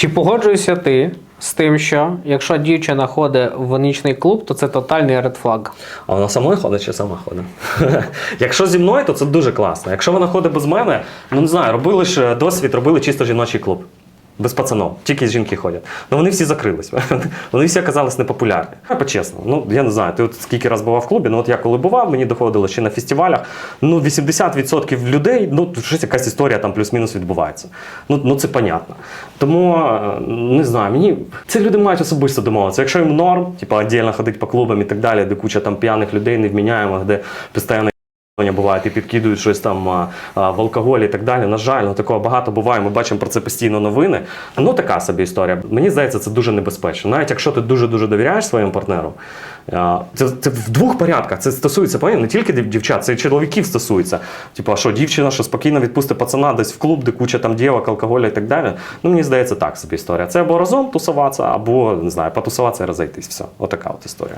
Чи погоджуєшся ти з тим, що якщо дівчина ходить в нічний клуб, то це тотальний редфлаг? А вона самою ходить чи сама ходить? Якщо зі мною, то це дуже класно. Якщо вона ходить без мене, ну не знаю, робили ж досвід, робили чисто жіночий клуб. Без пацанов, тільки жінки ходять. Ну вони всі закрились. Вони всі оказались непопулярні. Я По-чесному. Ну я не знаю, ти от скільки раз бував в клубі. Ну от я коли бував, мені доходило ще на фестивалях. Ну 80% людей, ну щось якась історія там плюс-мінус відбувається. Ну, ну це понятно. Тому е, не знаю, мені ці люди мають особисто домовитися. Якщо їм норм, типу, віддільно ходити по клубам і так далі, де куча там п'яних людей невміняємих, де постійно бувають і підкидують щось там в алкоголі і так далі. На жаль, ну такого багато буває. Ми бачимо про це постійно новини. Ну така собі історія. Мені здається, це дуже небезпечно. Навіть якщо ти дуже дуже довіряєш своєму партнеру, це, це в двох порядках. Це стосується не тільки дівчат, це і чоловіків стосується. Типу, що дівчина, що спокійно відпустить пацана десь в клуб, де куча там дівок, алкоголю і так далі. Ну мені здається, так собі історія. Це або разом тусуватися, або не знаю, потусуватися і розійтись. Все, отака от історія.